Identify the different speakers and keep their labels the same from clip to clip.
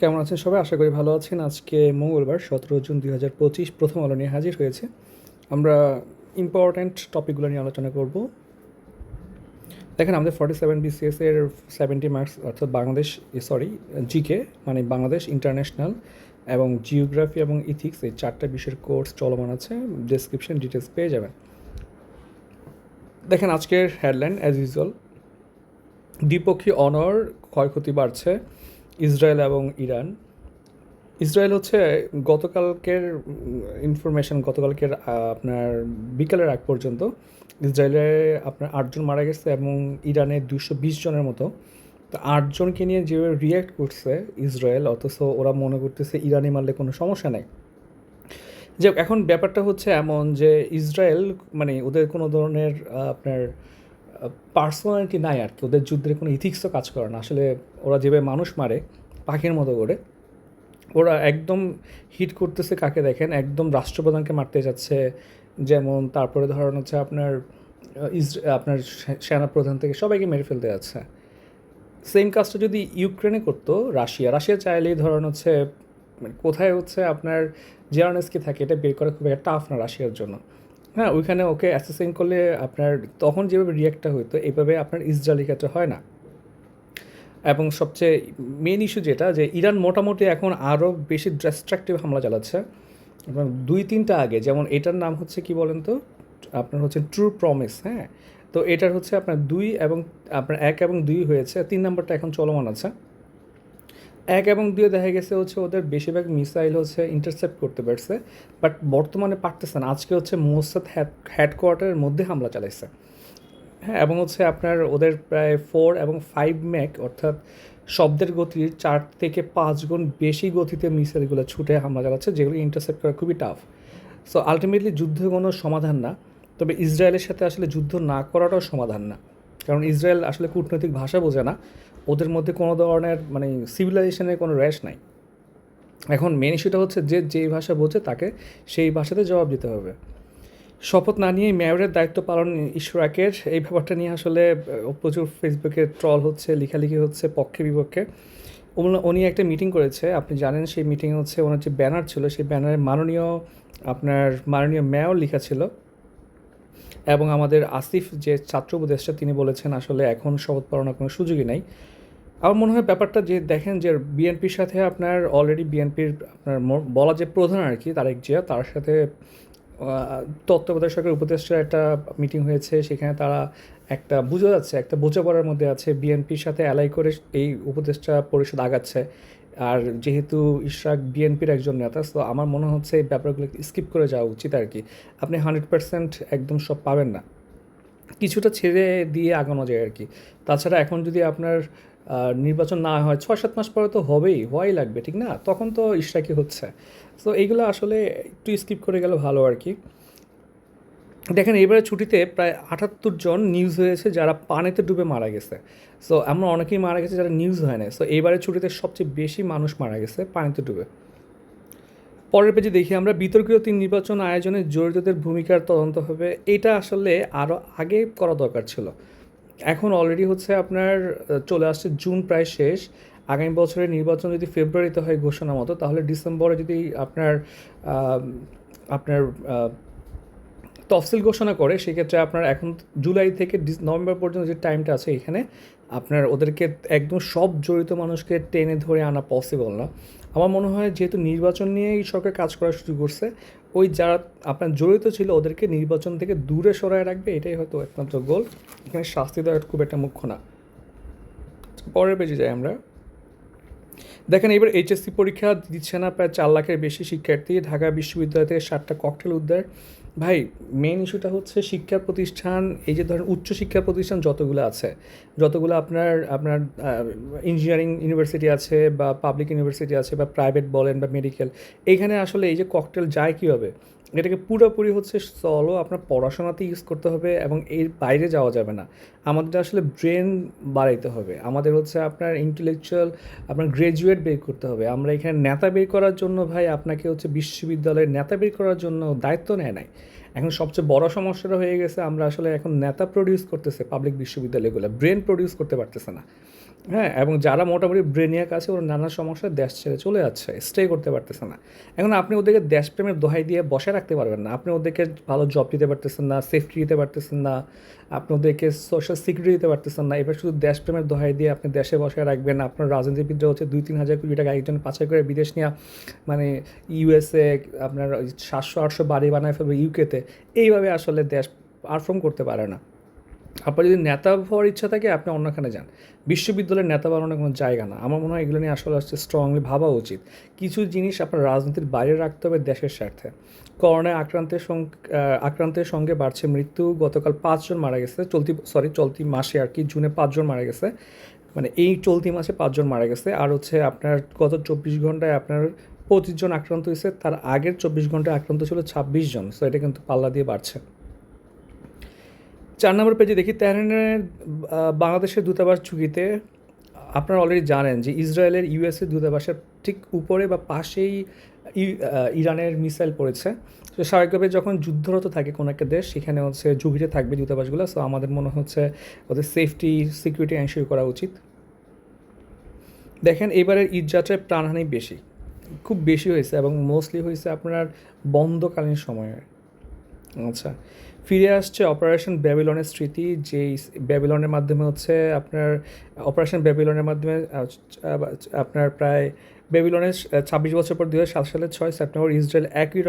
Speaker 1: কেমন আছেন সবাই? আশা করি ভালো আছেন। আজকে মঙ্গলবার, সতেরো জুন দুই হাজার পঁচিশ প্রথম আলো নিয়ে হাজির হয়েছে। আমরা ইম্পর্ট্যান্ট টপিকগুলো নিয়ে আলোচনা করব। দেখেন, আমাদের ফর্টি সেভেন বিসিএস এর সেভেন্টি মার্কস অর্থাৎ বাংলাদেশ সরি জিকে মানে বাংলাদেশ ইন্টারন্যাশনাল এবং জিওগ্রাফি এবং ইথিক্স এই চারটা বিষয়ের কোর্স চলমান আছে। ডেসক্রিপশন ডিটেলস পেয়ে যাবেন। দেখেন, আজকের হেডলাইন অ্যাজ ইউজুয়াল দ্বিপক্ষীয় অনর ক্ষয়ক্ষতি বাড়ছে। ইসরায়েল এবং ইরান। ইসরায়েল হচ্ছে গতকালকের ইনফরমেশন গতকালকের আপনার বিকালের আগ পর্যন্ত ইসরায়েলে আপনার আটজন মারা গেছে এবং ইরানে দুশো বিশ জনের মতো। তো আটজনকে নিয়ে যেভাবে রিয়্যাক্ট করছে ইসরায়েল, অথচ ওরা মনে করতেছে ইরানি মারলে কোনো সমস্যা নেই। যে এখন ব্যাপারটা হচ্ছে এমন যে ইসরায়েল মানে ওদের কোনো ধরনের আপনার পার্সোনালিটি নাই আর কি ওদের যুদ্ধের কোনো ইথিক্সও কাজ করে না। আসলে ওরা যেভাবে মানুষ মারে পাখির মতো করে ওরা একদম হিট করতেছে কাকে দেখেন? একদম রাষ্ট্রপ্রধানকে মারতে যাচ্ছে যেমন তারপরে ধরেন হচ্ছে আপনার আহ, ইস আপনার সেনাপ্রধান থেকে সবাইকে মেরে ফেলতে যাচ্ছে। সেম কাজটা যদি ইউক্রেনে করতো রাশিয়া। রাশিয়া চাইলেই ধরেন হচ্ছে মানে কোথায় হচ্ছে আপনার জেরানেসকি থাকে এটা বের করা খুব একটা টাফ না রাশিয়ার জন্য। হ্যাঁ ওইখানে ওকে অ্যাসেসিং করলে আপনার তখন যেভাবে রিয়াক্টটা হইতো এইভাবে আপনার ইসরায়েলের ক্ষেত্রে হয় না। এবং সবচেয়ে মেন ইস্যু যেটা, যে ইরান মোটামুটি এখন আরও বেশি ডিস্ট্রাকটিভ হামলা চালাচ্ছে। এবং দুই তিনটা আগে, যেমন এটার নাম হচ্ছে কি বলেন তো? আপনার হচ্ছে ট্রু প্রমিস হ্যাঁ? তো এটার হচ্ছে আপনার দুই এবং আপনার এক এবং দুই হয়েছে, তিন নাম্বারটা এখন চলমান আছে। এক এবং দুয়ে দেখা গেছে হচ্ছে ওদের বেশিরভাগ মিসাইল হচ্ছে ইন্টারসেপ্ট করতে পারছে বাট বর্তমানে পারতেছে না। আজকে হচ্ছে মোসাদ হেডকোয়ার্টারের মধ্যে হামলা চালাইছে। হ্যাঁ এবং হচ্ছে আপনার ওদের প্রায় ফোর এবং ফাইভ ম্যাক অর্থাৎ শব্দের গতির চার থেকে পাঁচ গুণ বেশি গতিতে মিসাইলগুলো ছুটে হামলা চালাচ্ছে, যেগুলো ইন্টারসেপ্ট করা খুবই টাফ সো আলটিমেটলি যুদ্ধ কোনো সমাধান না, তবে ইসরায়েলের সাথে আসলে যুদ্ধ না করাটাও সমাধান না। কারণ ইসরায়েল আসলে কূটনৈতিক ভাষা বোঝে না। ওদের মধ্যে কোনো ধরনের মানে সিভিলাইজেশনের কোনো র্যাশ নাই। এখন মেন ইস্যুটা হচ্ছে যে, যেই ভাষা বোঝে তাকে সেই ভাষাতে জবাব দিতে হবে। শপথ না নিয়েই মেয়রের দায়িত্ব পালন ইশরাকের এই ব্যাপারটা নিয়ে আসলে প্রচুর ফেসবুকে ট্রল হচ্ছে, লেখালেখি হচ্ছে, পক্ষে বিপক্ষে। উনি- উনি একটা মিটিং করেছে, আপনি জানেন সেই মিটিং হচ্ছে ওনার যে ব্যানার ছিল, সেই ব্যানারে মাননীয়, আপনার মাননীয় মেয়র লেখা ছিল। এবং আমাদের আসিফ যে ছাত্র উপদেষ্টা, তিনি বলেছেন আসলে এখন শপথ পালনের কোনো সুযোগই নাই। আমার মনে হয় ব্যাপারটা যে দেখেন যে বিএনপির সাথে আপনার অলরেডি বিএনপির আপনার বলা যে প্রধান আর কি, তারেক জিয়া, তার সাথে তত্ত্বাবধায়ক সরকার উপদেষ্টার একটা মিটিং হয়েছে, সেখানে তারা একটা বোঝা যাচ্ছে, একটা বোঝাপড়ার মধ্যে আছে, বিএনপির সাথে অ্যালাই করে এই উপদেষ্টা পরিষদ আগাচ্ছে। আর যেহেতু ইশরাক বিএনপির একজন নেতা, তো আমার মনে হচ্ছে এই ব্যাপারগুলো স্কিপ করে যাওয়া উচিত আর কি। আপনি হান্ড্রেড পার্সেন্ট একদম সব পাবেন না। কিছুটা ছেড়ে দিয়ে আগানো যায় আর কি। তাছাড়া এখন যদি আপনার নির্বাচন না হয় ছয় সাত মাস পরে তো হবেই, হওয়াই লাগবে, ঠিক না? তখন তো ইশরাকি হচ্ছে। তো এইগুলো আসলে একটু স্কিপ করে গেলে ভালো আর কি। দেখেন, এবারে ছুটিতে প্রায় আটাত্তর জন নিউজ হয়েছে যারা পানিতে ডুবে মারা গেছে। সো আমরা অনেকেই মারা গেছে যারা নিউজ হয় না সো এবারে ছুটিতে সবচেয়ে বেশি মানুষ মারা গেছে পানিতে ডুবে। পরের পেজে দেখি আমরা, বিতর্কিত তিন নির্বাচন আয়োজনে জড়িতদের ভূমিকার তদন্ত হবে। এটা আসলে আরও আগে করা দরকার ছিল। এখন অলরেডি হচ্ছে আপনার চলে আসছে জুন প্রায় শেষ। আগামী বছরের নির্বাচন যদি ফেব্রুয়ারিতে হয় ঘোষণা মতো, তাহলে ডিসেম্বরে যদি আপনার আপনার তফসিল ঘোষণা করে, সেক্ষেত্রে আপনার এখন জুলাই থেকে নভেম্বর পর্যন্ত যে টাইমটা আছে এখানে, আপনার ওদেরকে একদম সব জড়িত মানুষকে টেনে ধরে আনা পসিবল না। আমার মনে হয় যেহেতু নির্বাচন নিয়েই সরকার কাজ করা শুরু করছে ওই যারা আপনার জড়িত ছিল ওদেরকে নির্বাচন থেকে দূরে সরায় রাখবে, এটাই হয়তো একমাত্র গোল এখানে শাস্তি দেওয়ার খুব একটা মুখ্য না। পরের পেজে যাই আমরা। দেখেন, এবার এইচএসসি পরীক্ষা দিচ্ছে না প্রায় চার লাখের বেশি শিক্ষার্থী। ঢাকা বিশ্ববিদ্যালয় থেকে সাতটা ককটেল উদ্ধার। ভাই মেন ইস্যুটা হচ্ছে শিক্ষা প্রতিষ্ঠান, এই যে ধরেন উচ্চ শিক্ষা প্রতিষ্ঠান যতগুলো আছে, যতগুলো আপনার আপনার ইঞ্জিনিয়ারিং ইউনিভার্সিটি আছে বা পাবলিক ইউনিভার্সিটি আছে বা প্রাইভেট বলেন বা মেডিকেল এইখানে আসলে এই যে ককটেল যায় কীভাবে? এটাকে পুরোপুরি হচ্ছে সলো আপনার পড়াশোনাতে ইউজ করতে হবে এবং এর বাইরে যাওয়া যাবে না। আমাদের আসলে ব্রেন বাড়াইতে হবে। আমাদের হচ্ছে আপনার ইন্টেলেকচুয়াল আপনার গ্রাজুয়েট বের করতে হবে। আমরা এখানে নেতা বের করার জন্য ভাই আপনাকে হচ্ছে বিশ্ববিদ্যালয়ের নেতা বের করার জন্য দায়িত্ব নেয় নাই। এখন সবচেয়ে বড় সমস্যাটা হয়ে গেছে, আমরা আসলে এখন নেতা প্রডিউস করতেছে পাবলিক বিশ্ববিদ্যালয়গুলো। ব্রেন প্রডিউস করতে পারতেছে না। হ্যাঁ এবং যারা মোটামুটি ব্রেনিয়াক আছে, ওরা নানা সমস্যায় দেশ ছেড়ে চলে যাচ্ছে স্টে করতে পারতেছে না। এখন আপনি ওদেরকে দেশপ্রেমের দোহাই দিয়ে বসে রাখতে পারবেন না। আপনি ওদেরকে ভালো জব দিতে পারতেছেন না সেফটি দিতে পারতেছেন না, আপনি ওদেরকে সোশ্যাল সিকিউরিটি দিতে পারতেছেন না। এবার শুধু দেশপ্রেমের দোহাই দিয়ে আপনি দেশে বসে রাখবেন। আপনার রাজনীতিবিদরা হচ্ছে দুই, তিন হাজার কোটি টাকা একজন পাচার করে বিদেশ নিয়ে মানে ইউএসএ আপনার সাতশো, আটশো বাড়ি বানায় ফেলবে ইউকেতে এইভাবে আসলে দেশ পারফর্ম করতে পারে না। আপনার যদি নেতা হওয়ার ইচ্ছা থাকে, আপনি অন্যখানে যান। বিশ্ববিদ্যালয়ের নেতা বানানোর কোনো জায়গা না। আমার মনে হয় এগুলো নিয়ে আসলে আসছে স্ট্রংলি ভাবা উচিত। কিছু জিনিস আপনার রাজনীতির বাইরে রাখতে হবে দেশের স্বার্থে। করোনায় আক্রান্তের আক্রান্তের সঙ্গে বাড়ছে মৃত্যু। গতকাল পাঁচজন মারা গেছে। চলতি সরি চলতি মাসে আর কি, জুনে পাঁচজন মারা গেছে। মানে এই চলতি মাসে পাঁচজন মারা গেছে। আর হচ্ছে আপনার গত চব্বিশ ঘন্টায় আপনার পঁচিশ জন আক্রান্ত হয়েছে। তার আগের চব্বিশ ঘন্টায় আক্রান্ত ছিল ছাব্বিশ জন। সো এটা কিন্তু পাল্লা দিয়ে বাড়ছে। চার নম্বর পেজে দেখি, তেহরানের বাংলাদেশের দূতাবাস ঝুঁকিতে আপনারা অলরেডি জানেন যে ইসরায়েলের ইউএসএ দূতাবাসের ঠিক উপরে বা পাশেই ইরানের মিসাইল পড়েছে। তো স্বাভাবিকভাবে যখন যুদ্ধরত থাকে কোনো একটা দেশ, সেখানে হচ্ছে ঝুঁকিতে থাকবে দূতাবাসগুলো। সো আমাদের মনে হচ্ছে ওদের সেফটি সিকিউরিটি এনশিওর করা উচিত। দেখেন, এবারের ঈদযাত্রায় প্রাণহানি বেশি, খুব বেশি হয়েছে এবং মোস্টলি হয়েছে আপনার বন্ধকালীন সময়ে। আচ্ছা ফিরে আসছে অপারেশন ব্যাবিলনের স্মৃতি, যেই ব্যাবিলনের মাধ্যমে হচ্ছে আপনার অপারেশন ব্যাবিলনের মাধ্যমে আপনার প্রায় ব্যাবিলনের ছাব্বিশ বছর পর দু সাত সালের ছয় সেপ্টেম্বর ইসরায়েল একই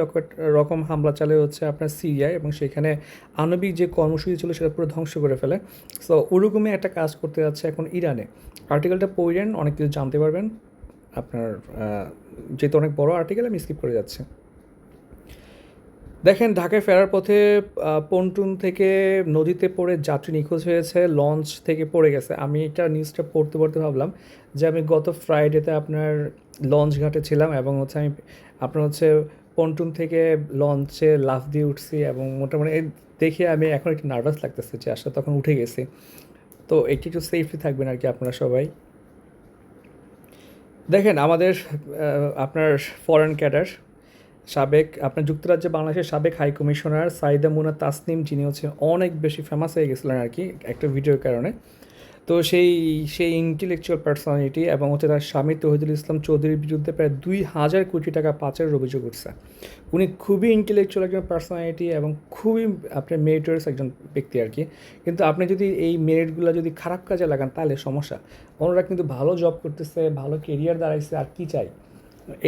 Speaker 1: রকম হামলা চালে হচ্ছে আপনার সিরিয়ায় এবং সেখানে আণবিক যে কর্মসূচি ছিল সেটা পুরো ধ্বংস করে ফেলে। সো ওরকমই একটা কাজ করতে যাচ্ছে এখন ইরানে। আর্টিকেলটা পড়েন, অনেক কিছু জানতে পারবেন। আপনার যেহেতু অনেক বড় আর্টিকেল আমি স্কিপ করে যাচ্ছি। দেখেন, ঢাকায় ফেরার পথে পন্টুন থেকে নদীতে পড়ে যাত্রী নিখোঁজ হয়েছে, লঞ্চ থেকে পড়ে গেছে। আমি এটা নিউজটা পড়তে পড়তে ভাবলাম যে আমি গত ফ্রাইডেতে আপনার লঞ্চ ঘাটে ছিলাম এবং হচ্ছে আমি, আপনার হচ্ছে পন্টুন থেকে লঞ্চে লাফ দিয়ে উঠছি এবং মোটামুটি দেখে আমি এখন একটু নার্ভাস লাগতেছে যে আসলে তখন উঠে গেছি। তো একটু একটু সেফটি থাকবেন আর কি আপনারা সবাই। দেখেন, আমাদের আপনার ফরেন ক্যাডার সাবেক, আপনার যুক্তরাজ্যে বাংলাদেশের সাবেক হাই কমিশনার সাইদা মুনা তাসনিম, যিনি হচ্ছেন অনেক বেশি ফেমাস হয়ে গেছিলেন আর কি একটা ভিডিওর কারণে। তো সেই সেই ইন্টেলেকচুয়াল পার্সোনালিটি এবং হচ্ছে তার স্বামী তহিদুল ইসলাম চৌধুরীর বিরুদ্ধে প্রায় দুই হাজার কোটি টাকা পাচারের অভিযোগ উঠছে। উনি খুবই ইন্টেলেকচুয়াল একজন পার্সোনালিটি এবং খুবই আপনার মেরিটোরিয়াস একজন ব্যক্তি আর কি কিন্তু আপনি যদি এই মেরিটগুলো যদি খারাপ কাজে লাগান, তাহলে সমস্যা। ওনারা কিন্তু ভালো জব করতেছে, ভালো কেরিয়ার দাঁড়াইছে, আর কী চাই?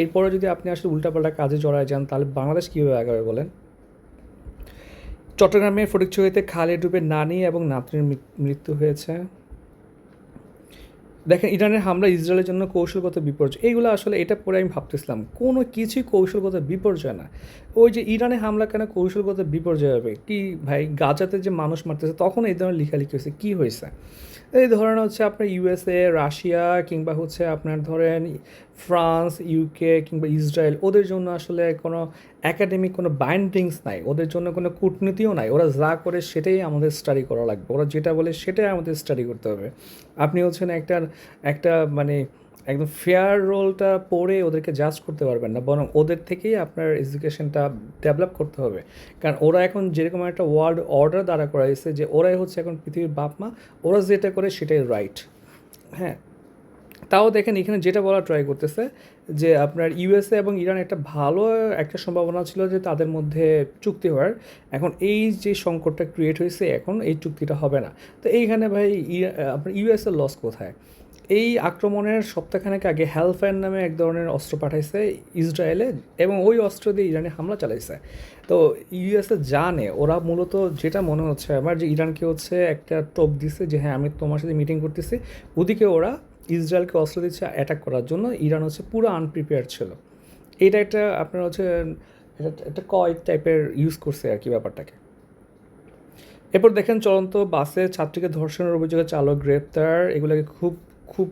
Speaker 1: এরপরে যদি আপনি আসলে উল্টাপাল্টা কাজে জড়ায় যান, তাহলে বাংলাদেশ কীভাবে আগাবে বলেন? চট্টগ্রামের ফটিকছড়িতে খালে ডুবে নানি এবং নাতনির মৃত্যু হয়েছে। দেখেন, ইরানের হামলা ইসরায়েলের জন্য কৌশলগত বিপর্যয়। এইগুলো আসলে এটা পরে আমি ভাবতেছিলাম, কোনো কিছুই কৌশলগত বিপর্যয় না। ওই যে ইরানে হামলা কেন কৌশলগত বিপর্যয় হবে? কি ভাই, গাজাতে যে মানুষ মারতেছে, তখন এই ধরনের লেখালেখি হয়েছে, কী হয়েছে? এই ধরেন হচ্ছে আপনার ইউএসএ রাশিয়া কিংবা হচ্ছে আপনার ধরেন ফ্রান্স ইউকে কিংবা ইসরায়েল, ওদের জন্য আসলে কোনো একাডেমিক কোনো বাইন্ডিংস নাই। ওদের জন্য কোনো কূটনীতিও নাই। ওরা যা করে সেটাই আমাদের স্টাডি করা লাগবে। ওরা যেটা বলে সেটাই আমাদের স্টাডি করতে হবে। আপনি হচ্ছেন একটা একটা মানে একদম ফেয়ার রোলটা পড়ে ওদেরকে জাজ করতে পারবেন না, বরং ওদের থেকেই আপনার এডুকেশনটা ডেভেলপ করতে হবে। কারণ ওরা এখন যেরকম একটা ওয়ার্ল্ড অর্ডার দ্বারা করা হয়েছে যে ওরাই হচ্ছে এখন পৃথিবীর বাপ মা, ওরা যেটা করে সেটাই রাইট হ্যাঁ? তাও দেখেন এখানে যেটা বলা ট্রাই করতেছে যে আপনার ইউএসএ এবং ইরান একটা ভালো একটা সম্ভাবনা ছিল যে তাদের মধ্যে চুক্তি হওয়ার। এখন এই যে সংকটটা ক্রিয়েট হয়েছে, এখন এই চুক্তিটা হবে না। তো এইখানে ভাই আপনার ইউএসএ লস কোথায়? এই আক্রমণের সপ্তাহখানেক আগে হেলফায়ার নামে এক ধরনের অস্ত্র পাঠাইছে ইসরায়েলে এবং ওই অস্ত্র দিয়ে ইরানে হামলা চালাইছে। তো ইউএসএ জানে, ওরা মূলত যেটা মনে হচ্ছে আমার যে ইরানকে হচ্ছে একটা টোপ দিছে যে হ্যাঁ আমি তোমার সাথে মিটিং করতেছি। ওদিকে ওরা ইসরায়েলকে অস্ত্র দিচ্ছে অ্যাটাক করার জন্য। ইরান হচ্ছে পুরো আনপ্রিপেয়ার ছিল। এটা একটা আপনার হচ্ছে একটা কয় টাইপের ইউজ করছে আর কি ব্যাপারটাকে। এরপর দেখেন চলন্ত বাসে ছাত্রীকে ধর্ষণের অভিযোগে চালক গ্রেপ্তার। এগুলোকে খুব খুব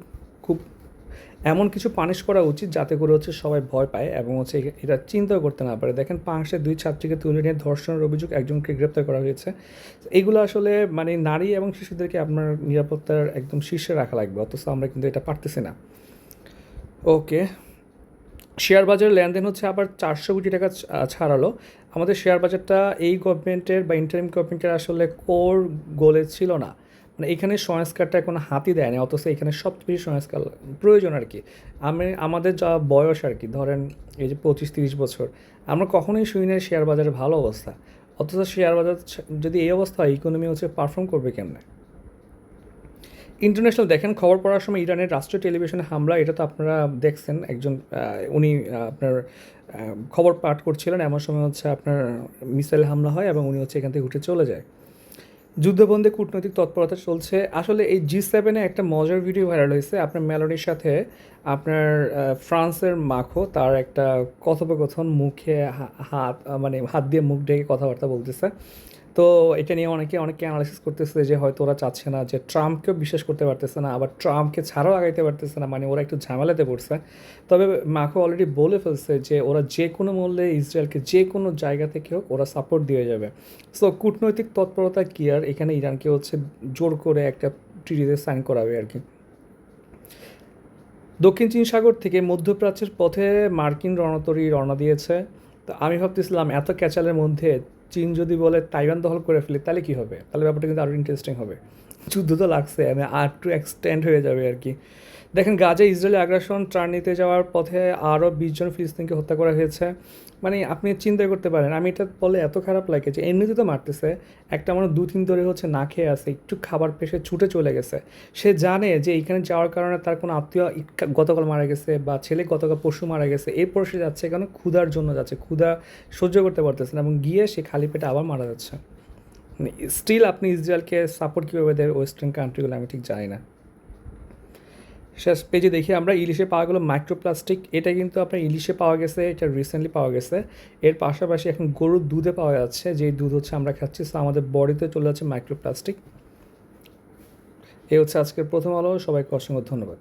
Speaker 1: খুব এমন কিছু পানিশ করা উচিত যাতে করে হচ্ছে সবাই ভয় পায় এবং হচ্ছে এটা চিন্তাও করতে না পারে। দেখেন পাঁচশে দুই ছাত্রীকে তুলে নিয়ে ধর্ষণের অভিযোগ একজনকে গ্রেপ্তার করা হয়েছে। এগুলো আসলে মানে নারী এবং শিশুদেরকে আপনার নিরাপত্তার একদম শীর্ষে রাখা লাগবে, অথচ আমরা কিন্তু এটা পারতেছি না। ওকে শেয়ার বাজার লেনদেন হচ্ছে আবার চারশো কোটি টাকা ছাড়ালো। আমাদের শেয়ার বাজারটা এই গভর্নমেন্টের বা ইন্টারিম গভর্নমেন্টের আসলে কোর গোলে ছিল না। মানে এখানে সংস্কারটা কোনো হাতি দেয় না, অথচ এখানে সব বেশি সংস্কার প্রয়োজন আর কি। আমি, আমাদের যা বয়স আর কি, ধরেন এই যে পঁচিশ তিরিশ বছর, আমরা কখনোই শুনি না শেয়ার বাজারে ভালো অবস্থা। অথচ শেয়ার বাজার যদি এই অবস্থা হয় ইকোনমি হচ্ছে পারফর্ম করবে কেমনে? ইন্টারন্যাশনাল দেখেন খবর পড়ার সময় ইরানের রাষ্ট্রীয় টেলিভিশনে হামলা, এটা তো আপনারা দেখছেন, একজন উনি আপনার খবর পাঠ করছিলেন, এমন সময় হচ্ছে আপনার মিসাইল হামলা হয় এবং উনি হচ্ছে এখান থেকে উঠে চলে যায়। যুদ্ধবন্ধে কূটনৈতিক তৎপরতা চলছে। আসলে এই জি সেভেনে একটা মজার ভিডিও ভাইরাল হয়েছে। আপনার মেলোনির সাথে আপনার ফ্রান্সের মাখো, তার একটা কথোপকথন, মুখে হাত মানে হাত দিয়ে মুখ ঢেকে কথাবার্তা বলতেছে। তো এটা নিয়ে অনেকে অনেকে অ্যানালাইসিস করতেছে যে হয়তো ওরা চাচ্ছে না যে ট্রাম্পকেও বিশ্বাস করতে পারতেছে না, আবার ট্রাম্পকে ছাড়াও আগাইতে পারতেছে না মানে ওরা একটু ঝামেলাতে পড়ছে। তবে মাখো অলরেডি বলে ফেলছে যে ওরা যে কোনো মূল্যে ইসরায়েলকে যে কোনো জায়গা থেকে হোক ওরা সাপোর্ট দিয়ে যাবে। সো কূটনৈতিক তৎপরতা কি আর? এখানে ইরানকে হচ্ছে জোর করে একটা ট্রিটিতে সাইন করাবে আর কি। দক্ষিণ চীন সাগর থেকে মধ্যপ্রাচ্যের পথে মার্কিন রণতরী রওনা দিয়েছে। তো আমি ভাবতেছিলাম এত ক্যাচালের মধ্যে চীন যদি বলে তাইওয়ান দখল করে ফেলে, তাহলে কি হবে? তাহলে ব্যাপারটা কিন্তু আরও ইন্টারেস্টিং হবে। যুদ্ধ তো লাগছে আমি আর টু এক্সটেন্ড হয়ে যাবে আর কি। দেখেন গাজা ইসরায়েলি আগ্রাসন ত্রাণ নিতে যাওয়ার পথে আরও বিশজন ফিলিস্তিনকে হত্যা করা হয়েছে। মানে আপনি চিন্তা করতে পারেন, আমি এটা বলে এত খারাপ লাগে যে এমনিতে তো মারতেছে, একটা মানুষ দু তিন ধরে হচ্ছে না খেয়ে আছে, একটু খাবার পেশে ছুটে চলে গেছে। সে জানে যে এখানে যাওয়ার কারণে তার কোনো আত্মীয় গতকাল মারা গেছে বা ছেলে গতকাল পশু মারা গেছে এরপর সে যাচ্ছে কেন? ক্ষুধার জন্য যাচ্ছে, ক্ষুধা সহ্য করতে পারতেছে না এবং গিয়ে সে খালি পেটে আবার মারা যাচ্ছে। মানে স্টিল আপনি ইসরায়েলকে সাপোর্ট কীভাবে দেয় ওয়েস্টার্ন কান্ট্রিগুলো আমি ঠিক জানি না। শেষ পেজে দেখি আমরা ইলিশে পাওয়া গেলো মাইক্রোপ্লাস্টিক এটা কিন্তু আপনার ইলিশে পাওয়া গেছে, এটা রিসেন্টলি পাওয়া গেছে। এর পাশাপাশি এখন গরুর দুধে পাওয়া যাচ্ছে, যেই দুধ হচ্ছে আমরা খাচ্ছি। সো আমাদের বডিতে চলে যাচ্ছে মাইক্রোপ্লাস্টিক এই হচ্ছে আজকের প্রথম আলো, সবাইকে অসংখ্য ধন্যবাদ।